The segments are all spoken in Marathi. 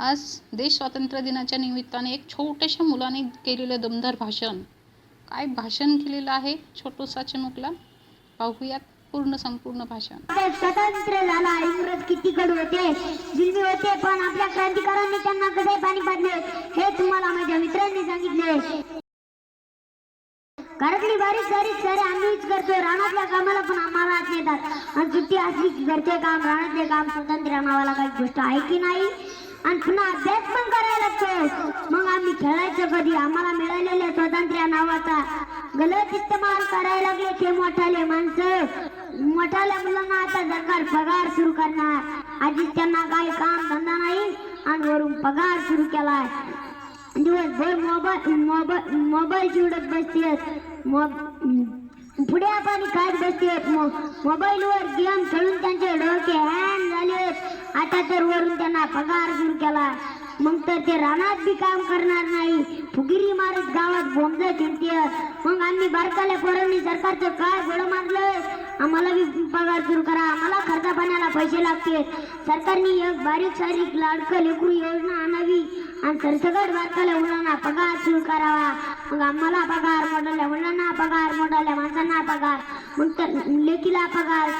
आज देश स्वातंत्र्य दिनाच्या निमित्ताने एक छोट्याशा मुलाने केलेलं दमदार भाषण. काय भाषण केलेलं आहे छोटूसा चिमुकला? पाहूयात पूर्ण संपूर्ण भाषण. स्वतंत्र झाला इंग्रज किती कडू होते? जुलमी होते पण आपल्या क्रांतिकारांनी त्यांना कसे पाणी पाडले हे तुम्हाला माझ्या मित्रांनी सांगितले. घरातली बारीक सारीक सारे आम्हीच करतो रानातल्या कामाला पण आम्हाला हात नेतात आणि सुट्टी असली की घरचे काम रानातले काम स्वतंत्र आम्हाला काही गोष्ट आहे की नाही? आणि पुन्हा अभ्यास पण करायला लागतो मग आम्ही खेळायचं कधी. आम्हाला मिळालेल्या स्वातंत्र्य नावाचा. गलत इस्तेमाल करायला लागले ते मोठाले माणसं. मोठाल्या मुलांना आता सरकार पगार सुरू करणार. आधी त्यांना काही काम धंदा नाही आणि वरून पगार सुरू केलाय. दिवसभर मोबाईल मोबाईल मोबाईल चिवडत बसते मोब- पुढे आपण खात बसतेत मोबाईलवर गेम खेळून त्यांचे डोके हँग झालेत. आता तर वरून त्यांना पगार सुरू केला. मग तर ते रानात बी काम करणार नाही. फुगिरी मारत गावात बोंबल फिरतेत मग आम्ही बारकाल्या पोरांनी सरकारचं काय गोळ मारलं आम्हाला बी पगार सुरू करा. आम्हाला खर्चा पाण्याला पैसे लागतील. सरकारने एक बारीक सारीक लाडकं लेकरू योजना आणावी. आणि सरसकट बारकाल्या मुलांना पगार सुरू करावा. मग आम्हाला पगार मोठाल्या मोठाल्या पगार मग तर लेकीला पगार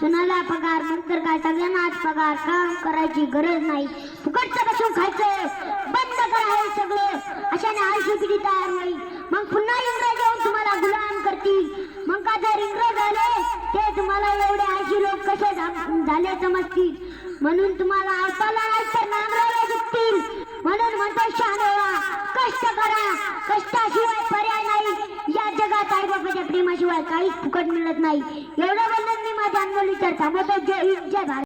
सुनाला पगार मग तर काय आज पगार काम करायची गरज नाही. फुकटचं बसून खायचं? बंद करा हे सगळं. अशाने आयुष्य पिढी तयार होईल. मग पुन्हा इंग्रज येऊन तुम्हाला गुलाम करतील. मग का जर इंग्रज आले ते तुम्हाला एवढे आळशी लोक कसे झाले समजतील? म्हणून तुम्हाला आवताला नाही तर नांगराला दुखतील म्हणून म्हणतो शान कष्ट करा. कष्टाशिवाय पर्याय शिवाय काहीच फुकट मिळत नाही. एवढं बोलून मी माझ्या अनमोल अंगोलीच्या थांबवतो जय हिंद, जय भारत.